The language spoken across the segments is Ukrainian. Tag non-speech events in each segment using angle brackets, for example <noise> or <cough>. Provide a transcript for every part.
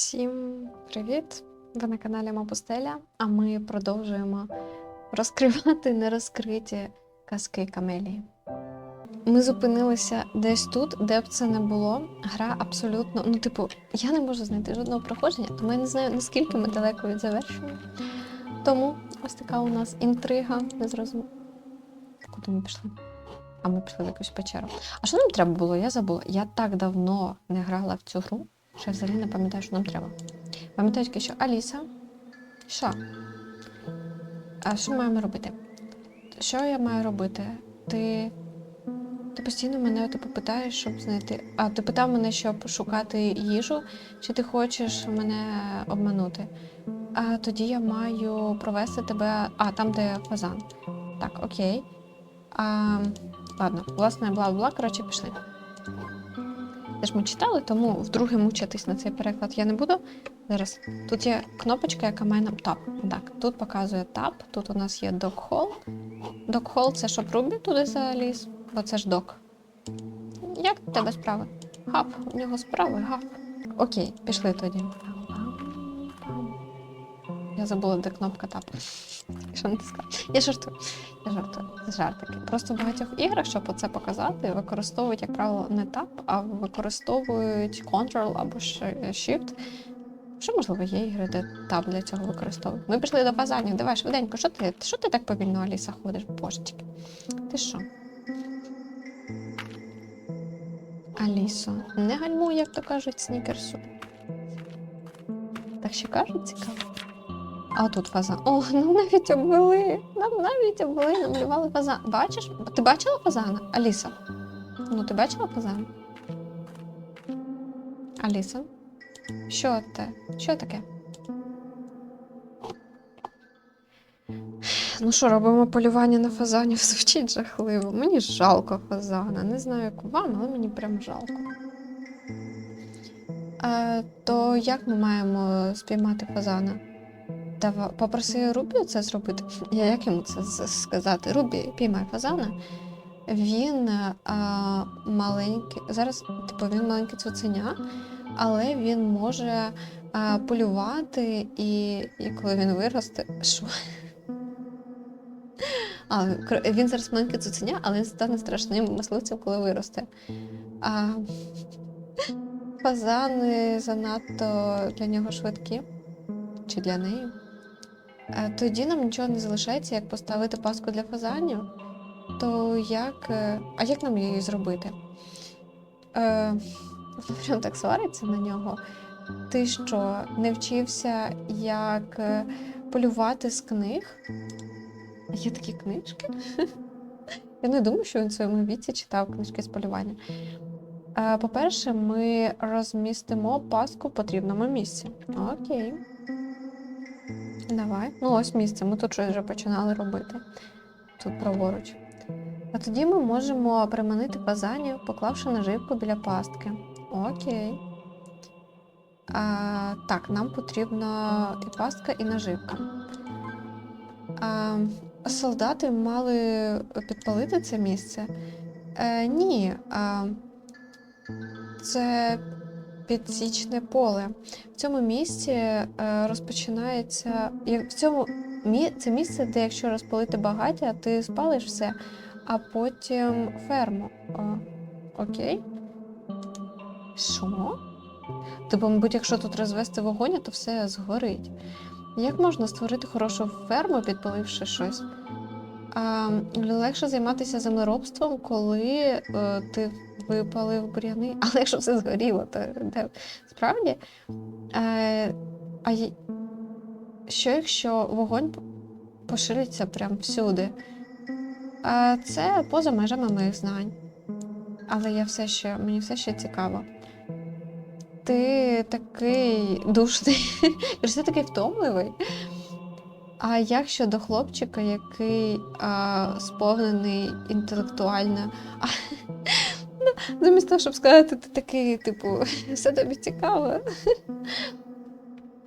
Всім привіт! Ви на каналі Мапустеля, а ми продовжуємо розкривати нерозкриті казки Камелії. Ми зупинилися десь тут, де б це не було. Гра абсолютно, ну, типу, я не можу знайти жодного проходження, тому я не знаю, наскільки ми далеко від завершення. Тому ось така у нас інтрига, не зрозуміло. Куди ми пішли? А ми пішли в якусь печеру. А що нам треба було? Я забула. Я так давно не грала в цю гру, що я взагалі не пам'ятаю, що нам треба. Пам'ятаю тільки, що Аліса. Що? А що маємо робити? Що я маю робити? Ти. Ти постійно мене типу, питаєш, щоб знайти. А ти питав мене, щоб шукати їжу, чи ти хочеш мене обманути? А тоді я маю провести тебе. А, там, де фазан. Так, окей. А, ладно, власне, бла-бла, коротше, пішли. Це ж ми читали, тому вдруге мучитись на цей переклад я не буду. Зараз тут є кнопочка, яка має нам тап. Так, тут показує тап, тут у нас є док-хол. Док-хол це щоб Рубі туди заліз, бо це ж док. Як в тебе справи? Гап, у нього справи, гап. Окей, пішли тоді. Я забула, де кнопка тап. Що не сказати? Я жартую. Я жартую. Жартики. Просто в багатьох іграх, щоб це показати, використовують, як правило, не тап, а використовують Ctrl або Shift. Що, можливо, є ігри, де таб для цього використовують. Ми пішли до фазанів. Давай швиденько. Що ти? Що ти так повільно, Аліса, ходиш? Божечки. Ти що? Алісо, не гальмуй, як то кажуть, снікерсу. Так ще кажуть, цікаво. А тут фазан. О, нам навіть обвели. Нам навіть обвели, намалювали фазан. Бачиш? Ти бачила фазана? Аліса? Ну, ти бачила фазана? Аліса? Що це? Що таке? Ну що, робимо полювання на фазанів? <laughs> Звучить жахливо. Мені жалко фазана. Не знаю, як вам, але мені прям жалко. Е, то як ми маємо спіймати фазана? Дава... Попроси Рубі це зробити. Я як йому це сказати? Рубі, піймай фазана. Він е, а, маленький. Зараз, типу, він маленький цуценя, але він може а, полювати, і, і коли він виросте. Що? А, він зараз маленький цуценя, але він стане страшним мисливцем, коли виросте. А, фазани занадто для нього швидкі. Чи для неї? Е, Тоді нам нічого не залишається, як поставити паску для фазанів. То як. е, А як нам її зробити? Е, прям так свариться на нього. Ти що, не вчився, як е, полювати з книг? Є такі книжки? <laughs> Я не думаю, що він в своєму віці читав книжки з полювання. По-перше, ми розмістимо паску в потрібному місці. Окей. Давай. Ну, ось місце. Ми тут щось вже починали робити. Тут праворуч. А тоді ми можемо приманити фазанів, поклавши наживку біля пастки. Окей. А, так, нам потрібна і пастка, і наживка. А, солдати мали підпалити це місце? Е, ні. А, це підсічне поле. В цьому місці е, розпочинається. В цьому це місце, де якщо розпалити багаття, ти спалиш все, а потім ферму. О, окей. Що? Типу, мабуть, якщо тут розвести вогонь, то все згорить. Як можна створити хорошу ферму, підпаливши щось? Легше займатися землеробством, коли е, ти випалив бур'яни, <laughs> але якщо все згоріло, то де справді. Е, а що якщо вогонь пошириться прям всюди? Це поза межами моїх знань. Але я все ще, мені все ще цікаво. Ти такий душний, <laughs> ти такий втомливий. А як щодо хлопчика, який а, сповнений інтелектуально. А, ну, замість того, щоб сказати, ти такий, типу, <laughs> все тобі цікаво.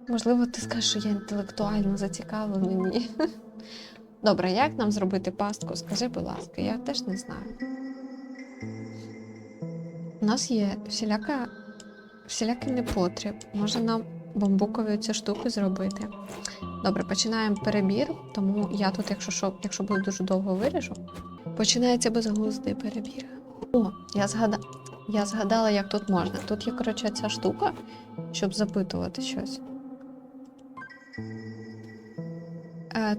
Можливо, ти скажеш, що я інтелектуально зацікавлений. Ні. Добре, як нам зробити пастку? Скажи, будь ласка, я теж не знаю. У нас є всіляка, всілякий непотріб. Може нам бамбукові цю штуку зробити. Добре, починаємо перебір, тому я тут, якщо що, якщо буду дуже довго виріжу, починається безглуздий перебір. О, я згада... я згадала, як тут можна. Тут є, коротше, ця штука, щоб запитувати щось.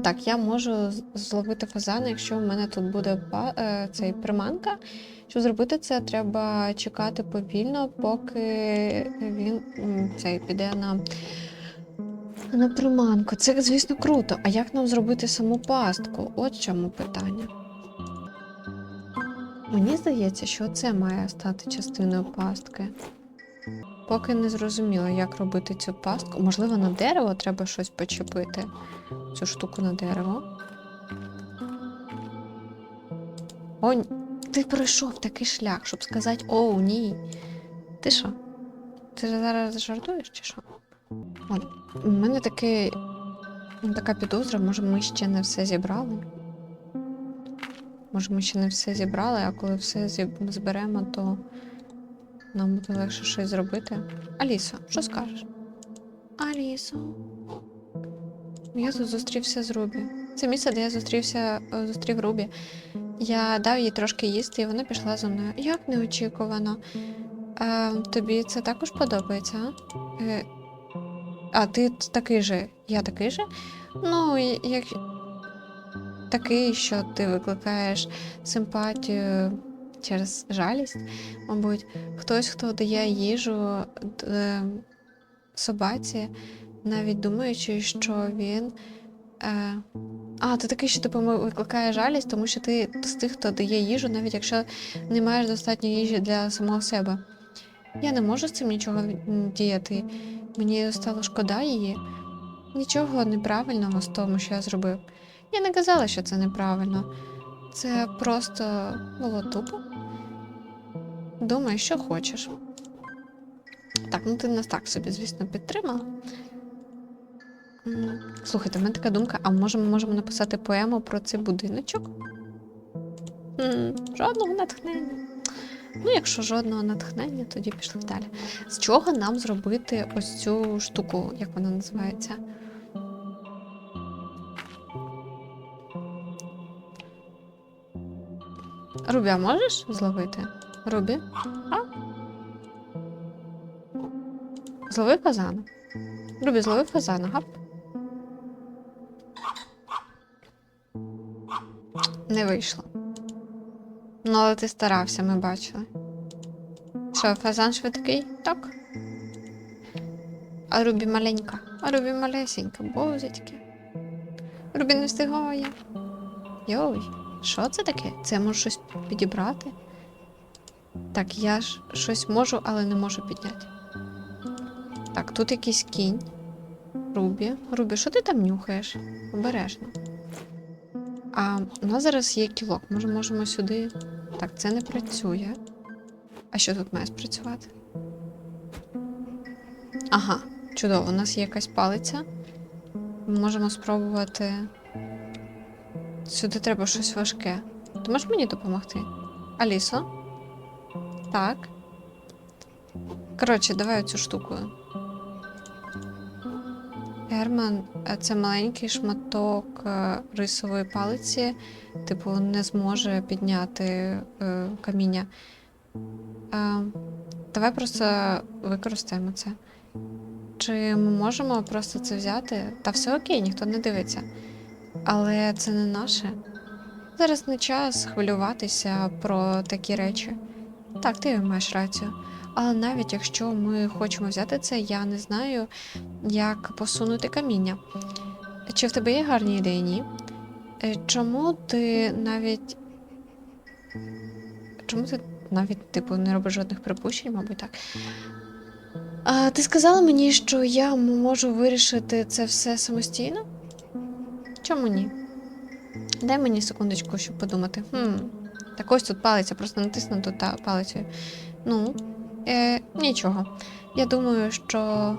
Так, я можу зловити фазана, якщо в мене тут буде е, цей приманка. Щоб зробити це, треба чекати повільно, поки він цей піде на, на приманку. Це, звісно, круто. А як нам зробити саму пастку? От чому питання. Мені здається, що це має стати частиною пастки. Поки не зрозуміло, як робити цю пастку. Можливо, на дерево треба щось почепити. Цю штуку на дерево. О, ти пройшов такий шлях, щоб сказати оу, ні. Ти що? Ти зараз жартуєш чи що? О, у мене такий, ну, така підозра, може, ми ще не все зібрали. Може, ми ще не все зібрали, а коли все зберемо, то нам буде легше щось зробити. Алісо, що скажеш? Алісо. Я тут зустрівся з Рубі. Це місце, де я зустрівся, е, зустрів Рубі. Я дав їй трошки їсти, і вона пішла за мною. Як неочікувано. Е, тобі це також подобається? А? Е, а ти такий же. Я такий же? Ну, як такий, що ти викликаєш симпатію через жалість, мабуть, хтось, хто дає їжу е, собаці, навіть думаючи, що він. Е, а, ти такий, що типу, викликає жалість, тому що ти з тих, хто дає їжу, навіть якщо не маєш достатньо їжі для самого себе. Я не можу з цим нічого діяти. Мені стало шкода її. Нічого неправильного з тому, що я зробив. Я не казала, що це неправильно. Це просто було тупо. Думай, що хочеш. Так, ну ти нас так собі, звісно, підтримала. Слухайте, в мене така думка, а може ми можемо написати поему про цей будиночок? Жодного натхнення. Ну, якщо жодного натхнення, тоді пішли далі. З чого нам зробити ось цю штуку, як вона називається? Рубі, можеш зловити? Рубі? А? Злови фазана. Рубі, злови фазана, гап. Не вийшло. Ну, але ти старався, ми бачили. Що, фазан швидкий? Так. А Рубі маленька. А Рубі малесенька, бозечки. Рубі не встигає. Йой, що це таке? Це я можу щось підібрати? Так, я ж щось можу, але не можу підняти. Так, тут якийсь кінь. Рубі. Рубі, що ти там нюхаєш? Обережно. А у нас зараз є кілок. Може, можемо сюди. Так, це не працює. А що тут має спрацювати? Ага, чудово, у нас є якась палиця. Ми можемо спробувати. Сюди треба щось важке. Ти можеш мені допомогти? Алісо? Так. Коротше, давай оцю штуку. Герман е, це маленький шматок е, рисової палиці, типу, не зможе підняти е, каміння. Е, давай просто використаємо це. Чи ми можемо просто це взяти? Та все окей, ніхто не дивиться. Але це не наше. Зараз не час хвилюватися про такі речі. Так, ти маєш рацію. Але навіть якщо ми хочемо взяти це, я не знаю, як посунути каміння. Чи в тебе є гарні ідеї? Ні? Е, Чому ти навіть. Чому ти навіть, типу, не робиш жодних припущень, мабуть, так? А, ти сказала мені, що я можу вирішити це все самостійно? Чому ні? Дай мені секундочку, щоб подумати. Хм, так ось тут палиця, просто натисну тут та палицею. Ну, е, нічого. Я думаю, що.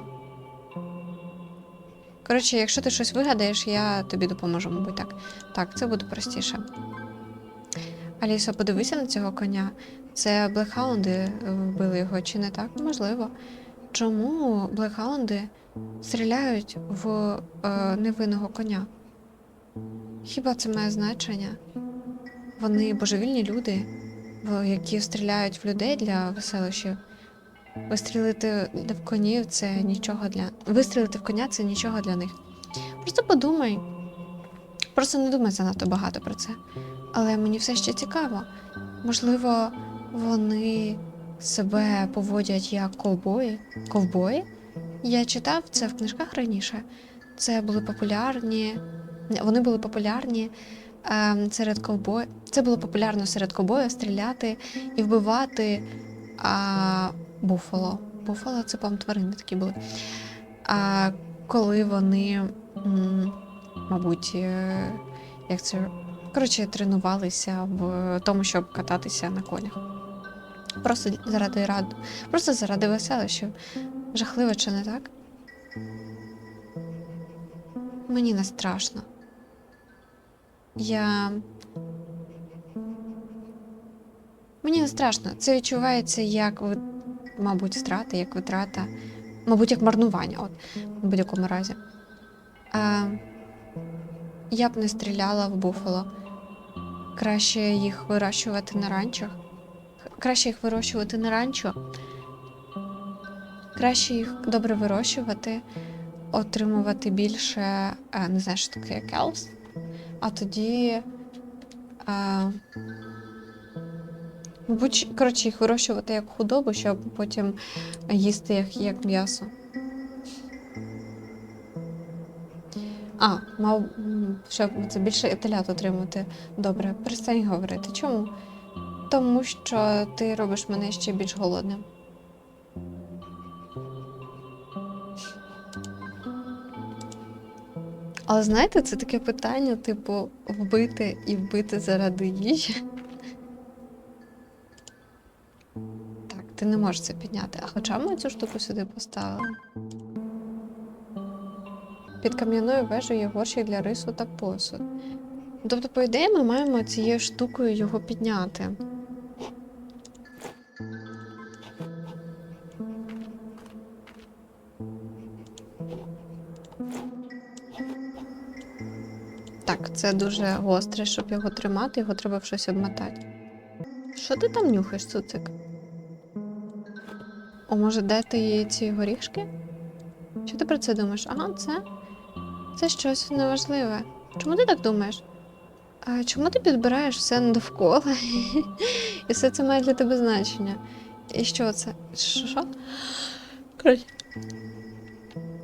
Коротше, якщо ти щось вигадаєш, я тобі допоможу, мабуть, так. Так, це буде простіше. Аліса, подивися на цього коня. Це блекхаунди вбили його, чи не так? Можливо. Чому блекхаунди стріляють в е, невинного коня. Хіба це має значення? Вони божевільні люди, які стріляють в людей для веселощів. Вистрілити в конів це нічого для. Вистрілити в коня це нічого для них. Просто подумай. Просто не думай занадто багато про це. Але мені все ще цікаво. Можливо, вони себе поводять як ковбої. Ковбої? Я читав це в книжках раніше. Це були популярні. Вони були популярні серед ковбоїв. Це було популярно серед ковбоїв стріляти і вбивати а, буфало. Буфало це, по тварини такі були. А коли вони, мабуть, е, як це. Коротше, тренувалися в тому, щоб кататися на конях. Просто заради раду, просто заради веселищів. Жахливо, чи не так? Мені не страшно. Я. Мені не страшно. Це відчувається як, мабуть, втрата, як витрата, мабуть, як марнування, от, в будь-якому разі. А, я б не стріляла в буфало. Краще їх вирощувати на ранчах. Краще їх вирощувати на ранчо. Краще їх добре вирощувати, отримувати більше, е, не знаю, що таке келс, а тоді. е, Мабуть, коротше, їх вирощувати як худобу, щоб потім їсти як, як м'ясо. А, мав, щоб це більше телят отримати. Добре, перестань говорити. Чому? Тому що ти робиш мене ще більш голодним. Але знаєте, це таке питання, типу, вбити і вбити заради їжі. Так, ти не можеш це підняти. А хоча ми цю штуку сюди поставили. Під кам'яною вежею є горщик для рису та посуд. Тобто, по ідеї, ми маємо цією штукою його підняти. Це дуже гостре, щоб його тримати, його треба в щось обмотати. Що ти там нюхаєш, цуцик? О, може, дати їй ці горішки? Що ти про це думаєш? Ага, це. Це щось неважливе. Чому ти так думаєш? А чому ти підбираєш все довкола? <laughs> І все це має для тебе значення. І що це? Що?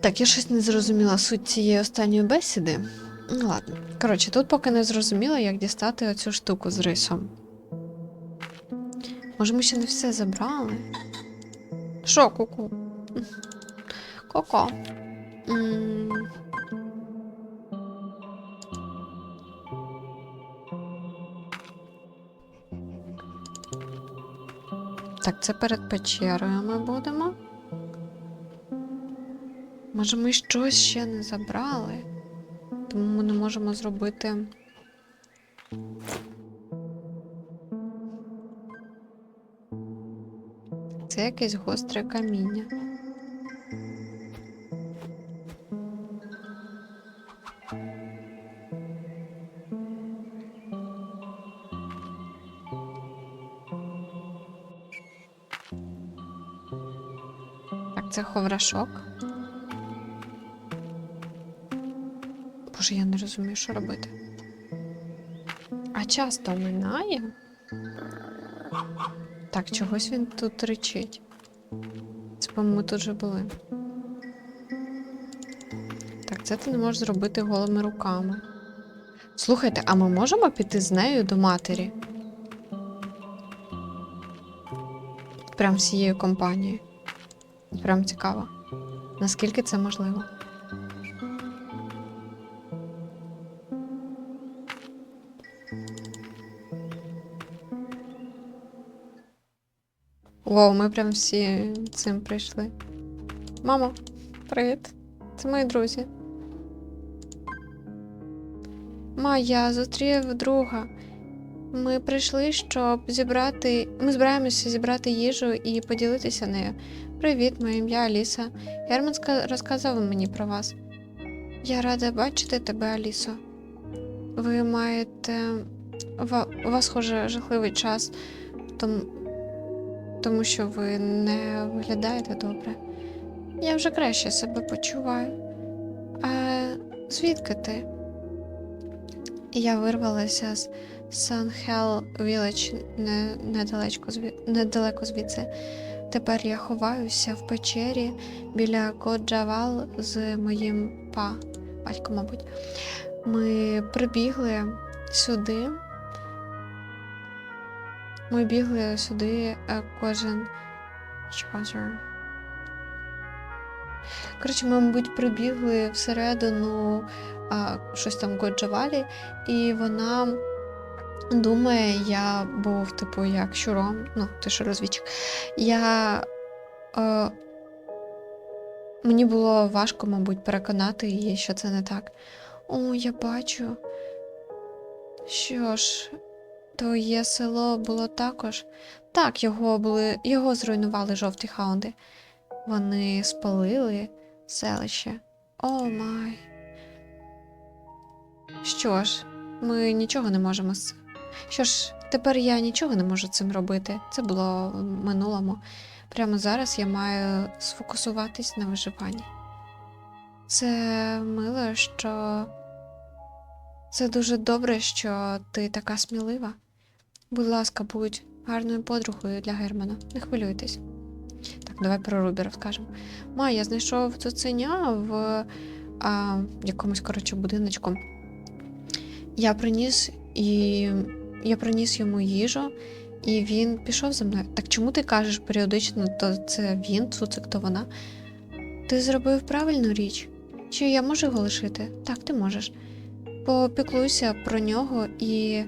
Так, я щось не зрозуміла суть цієї останньої бесіди. Ну, ладно. Коротше, тут поки не зрозуміла, як дістати оцю штуку з рисом. Може, ми ще не все забрали? Що, куку? Коко. Так, це перед печерою ми будемо. Може, ми щось ще не забрали, тому ми не можемо зробити. Це якесь гостре каміння. Так, це ховрашок. Боже, я не розумію, що робити. А часто минає? Так, чогось він тут речить. Це, по-моєму, ми тут вже були. Так, це ти не можеш зробити голими руками. Слухайте, а ми можемо піти з нею до матері? Прям всією компанією. Прям цікаво. Наскільки це можливо? Вау, ми прям всі цим прийшли. Мамо, привіт. Це мої друзі. Ма, я зустрів друга. Ми прийшли, щоб зібрати. Ми збираємося зібрати їжу і поділитися нею. Привіт, моє ім'я Аліса. Герман розказав мені про вас. Я рада бачити тебе, Алісо. Ви маєте. У вас, схоже, жахливий час, тому, тому що ви не виглядаєте добре. Я вже краще себе почуваю. А звідки ти? Я вирвалася з Санхел недалечко, недалеко звідси. Тепер я ховаюся в печері біля Годжавал з моїм па, батьком, мабуть. Ми прибігли сюди. Ми бігли сюди е, кожен чазер. Коротше, ми, мабуть, прибігли всередину а, щось там Годжавалі, і вона думає, я був, типу, як щуром, ну, ти що розвідчик. Я. Е, мені було важко, мабуть, переконати її, що це не так. О, я бачу. Що ж, твоє село було також. Так, його були. Його зруйнували жовті хаунди. Вони спалили селище. О май. Що ж, ми нічого не можемо з. Що ж, тепер я нічого не можу цим робити. Це було в минулому. Прямо зараз я маю сфокусуватись на виживанні. Це мило, що це дуже добре, що ти така смілива. Будь ласка, будь гарною подругою для Германа. Не хвилюйтесь. Так, давай про Рубі розкажемо. Ма, я знайшов цуценя в а, якомусь, коротше, будиночку. Я приніс і я приніс йому їжу, і він пішов за мною. Так чому ти кажеш періодично, то це він, цуцик, то вона? Ти зробив правильну річ? Чи я можу його лишити? Так, ти можеш. Попіклуйся про нього і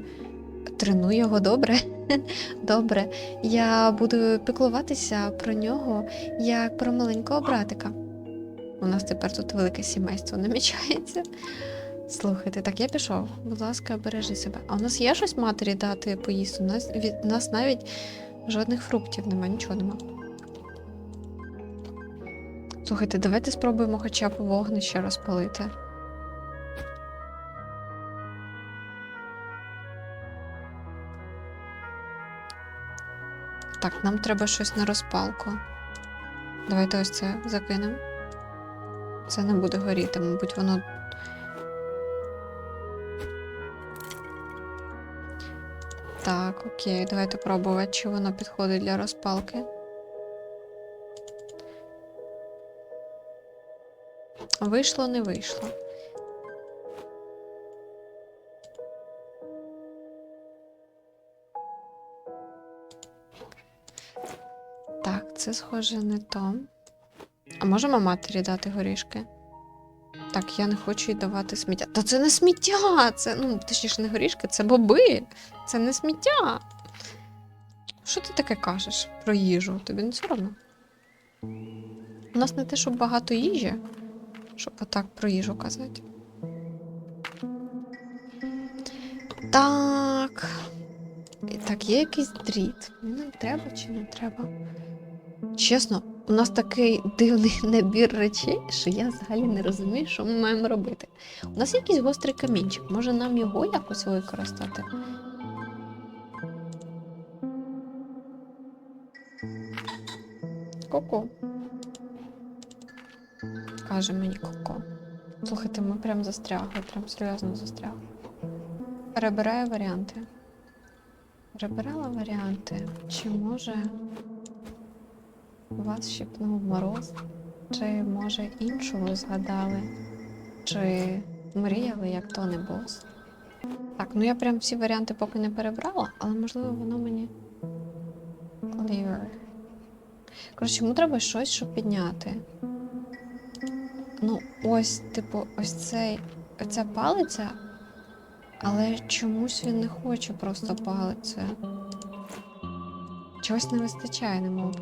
тренуй його добре. <laughs> Добре. Я буду піклуватися про нього як про маленького братика. У нас тепер тут велике сімейство намічається. Слухайте, так я пішов. Будь ласка, бережи себе. А у нас є щось матері дати поїсти? У нас від у нас навіть жодних фруктів нема, нічого нема. Слухайте, давайте спробуємо хоча б вогнище розпалити. Так, нам треба щось на розпалку. Давайте ось це закинемо. Це не буде горіти, мабуть, воно. Так, окей, давайте пробувати, чи воно підходить для розпалки. Вийшло, не вийшло. Так, це схоже не то. А можемо матері дати горішки? Так, я не хочу їй давати сміття. Та це не сміття! Це, ну, точніше, не горішки, це боби. Це не сміття. Що ти таке кажеш про їжу? Тобі не соромно? У нас не те, щоб багато їжі, щоб отак про їжу казати. Так. Так, є якийсь дріт. Він нам треба чи не треба? Чесно, у нас такий дивний <laughs> набір речей, що я взагалі не розумію, що ми маємо робити. У нас є якийсь гострий камінчик, може нам його якось використати? Коко. Каже мені Коко. Слухайте, ми прям застрягли, прям серйозно застрягли. Перебираю варіанти. Перебирала варіанти. Чи може вас щипнув мороз? Чи може іншу ви згадали? Чи мріяли, як то не бос? Так, ну я прям всі варіанти поки не перебрала, але можливо воно мені. Clear. Коротше, йому треба щось, щоб підняти. Ну, ось, типу, ось цей, оця палиця, але чомусь він не хоче просто палицю. Чогось не вистачає, не би.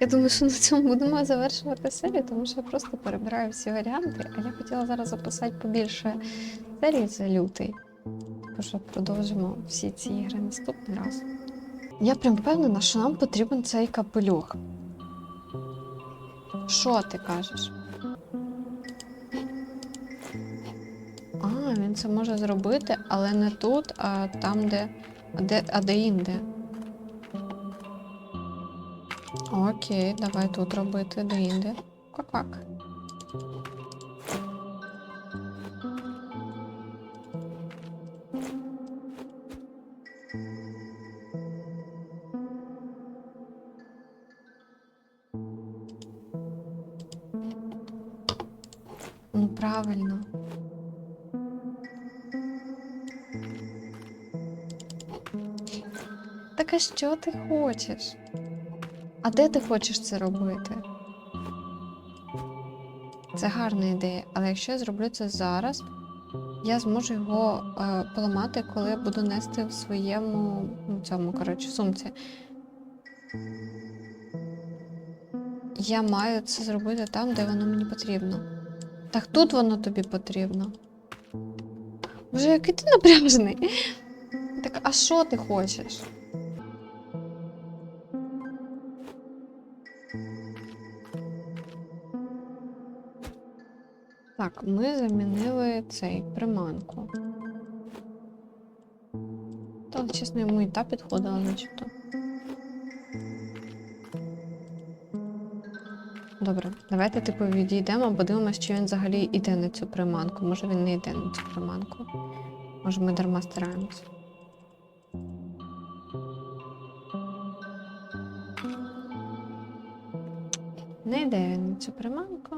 Я думаю, що на цьому будемо завершувати серію, тому що я просто перебираю всі варіанти, а я хотіла зараз записати побільше серій, це лютий. вже продовжимо всі ці ігри наступний раз. Я прям впевнена, що нам потрібен цей капелюх. Що ти кажеш? Це може зробити, але не тут, а там, де. Де, а де інде. Окей, давай тут робити, де інде. Квак-квак. Ну, правильно. А що ти хочеш? А де ти хочеш це робити? Це гарна ідея, але якщо я зроблю це зараз, я зможу його е, поламати, коли я буду нести в своєму ну, цьому, коротше, сумці. Я маю це зробити там, де воно мені потрібно. Так тут воно тобі потрібно. Боже, який ти напряжений. Так, а що ти хочеш? Так, ми замінили цей приманку. Та, чесно, йому і та підходила, начебто. Добре, давайте типу відійдемо, подивимося, чи він взагалі йде на цю приманку. Може він не йде на цю приманку. Може ми дарма стараємось. Не йде він на цю приманку.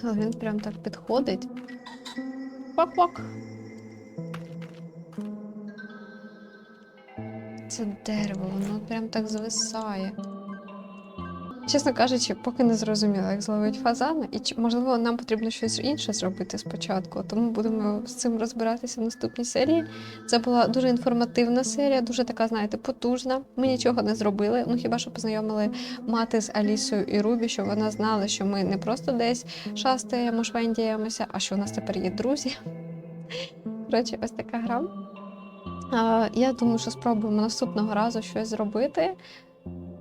<laughs> Він прям так підходить. Пак-пак. Це дерево, воно прям так звисає. Чесно кажучи, поки не зрозуміла, як зловить фазана, і можливо нам потрібно щось інше зробити спочатку, тому будемо з цим розбиратися в наступній серії. Це була дуже інформативна серія, дуже така, знаєте, потужна. Ми нічого не зробили. Ну хіба що познайомили мати з Алісою і Рубі, щоб вона знала, що ми не просто десь шастаємо, швендіємося, а що у нас тепер є друзі. Коротше, ось така гра. Я думаю, що спробуємо наступного разу щось зробити.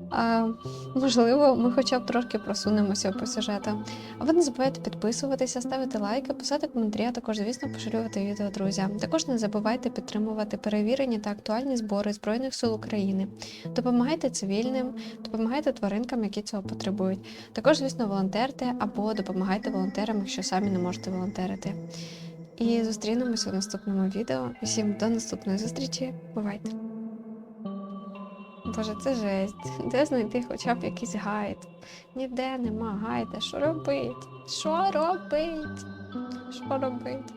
А, можливо, ми хоча б трошки просунемося по сюжету. А ви не забувайте підписуватися, ставити лайки, писати коментарі, а також, звісно, поширювати відео друзям. Також не забувайте підтримувати перевірені та актуальні збори Збройних сил України. Допомагайте цивільним, допомагайте тваринкам, які цього потребують. Також, звісно, волонтерте або допомагайте волонтерам, якщо самі не можете волонтерити. І зустрінемося в наступному відео. Усім до наступної зустрічі. Бувайте! Боже, це жесть. Де знайти хоча б якийсь гайд? Ніде нема гайда. Що робить? Що робить? Що робить?